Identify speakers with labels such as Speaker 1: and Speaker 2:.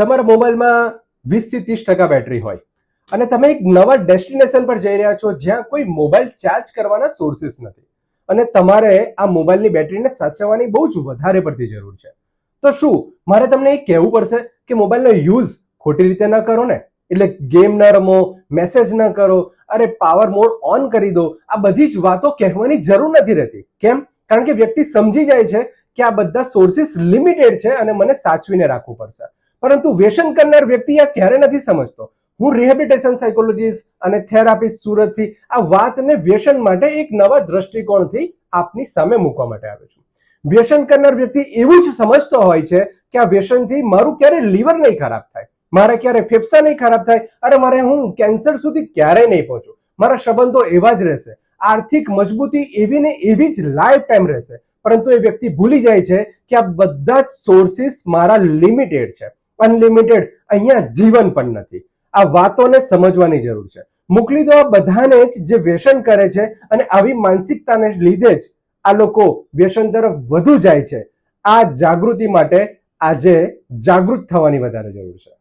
Speaker 1: તમારા મોબાઈલમાં વીસથી ત્રીસ ટકા બેટરી હોય. અને તમે એક નવા ડેસ્ટિનેશન પર જઈ રહ્યા છો જ્યાં કોઈ મોબાઈલ ચાર્જ કરવાના સોર્સિસ નથી. અને તમારે આ મોબાઈલની બેટરીને સાચવવાની બહુ જ વધારે પડતી જરૂર છે. તો શું, મારે તમને એ કહેવું પડશે કે મોબાઈલનો યુઝ ખોટી રીતે ન કરો ને. એટલે ગેમ ન રમો મેસેજ ન કરો, અરે પાવર મોડ ઓન કરી દો, આ બધી જ વાતો કહેવાની જરૂર નથી રહેતી. કેમ? કારણ કે વ્યક્તિ સમજી જાય છે કે આ બધા સોર્સિસ લિમિટેડ છે અને મને સાચવીને રાખવું પડશે. પરંતુ વ્યસન કરનાર વ્યક્તિ આ ક્યારે નથી સમજતો? હું રિહેબિટેશન સાયકોલોજીસ્ટ અને થેરાપિસ્ટ સુરતથી આ વાતને વ્યસન માટે એક નવા દ્રષ્ટિકોણથી આપની સામે મૂકવા માટે આવ્યો છું. વ્યસન કરનાર વ્યક્તિ એવું જ સમજતો હોય છે કે આ વ્યસનથી મારું ક્યારે લીવર નહીં ખરાબ થાય, મારે ક્યારે ફેફસા નહીં ખરાબ થાય, અરે મારે હું કેન્સર સુધી ક્યારેય નહીં પહોંચું. મારા સંબંધો એવા જ રહેશે. આર્થિક મજબૂતી એવી ને એવી જ લાઈફ ટાઈમ રહેશે. પરંતુ એ વ્યક્તિ ભૂલી જાય છે કે આ બધા જ સોર્સિસ મારા લિમિટેડ છે. અનલિમિટેડ, અહીંયા જીવન પણ નથી. આ વાતોને સમજવાની જરૂર છે. મોકલી દો આ બધાને જ જે વ્યસન કરે છે અને આવી માનસિકતાને લીધે જ આ લોકો વ્યસન તરફ વધુ જાય છે. આ જાગૃતિ માટે આજે જાગૃત થવાની વધારે જરૂર છે.